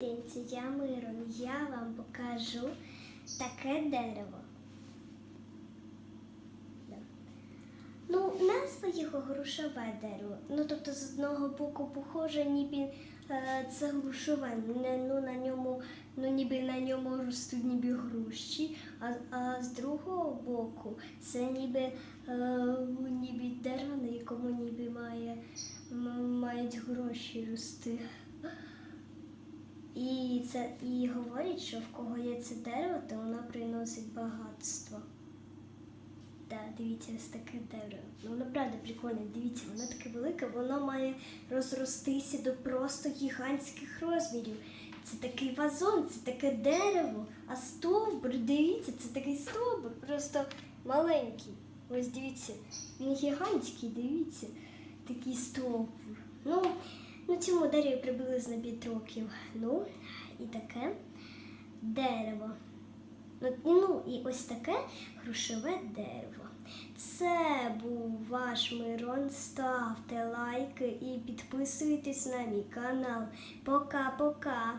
Я Мирон. Я вам покажу таке дерево. Ну, назва його грушове дерево. Ну, тобто, з одного боку похоже, ніби е, це грушове. Ну, на ньому, ну, ніби на ньому ростуть ніби груші, а, а з другого боку це ніби, е, ніби дерево, на якому ніби має, мають гроші рости. І це і говорять, що в кого є це дерево, то воно приносить багатство. Так, дивіться, ось таке дерево. Ну, воно прикольне. Дивіться, воно таке велике, воно має розростися до просто гігантських розмірів. Це такий вазон, це таке дерево, а стовбур, дивіться, це такий стовбур, просто маленький. Ось дивіться, він гігантський, дивіться, такий стовбур. Ну цьому дереві приблизно 5 років. Ну, і таке дерево. Ну, ну і ось таке грушеве дерево. Це був ваш Мирон. Ставте лайки і підписуйтесь на мій канал. Пока-пока!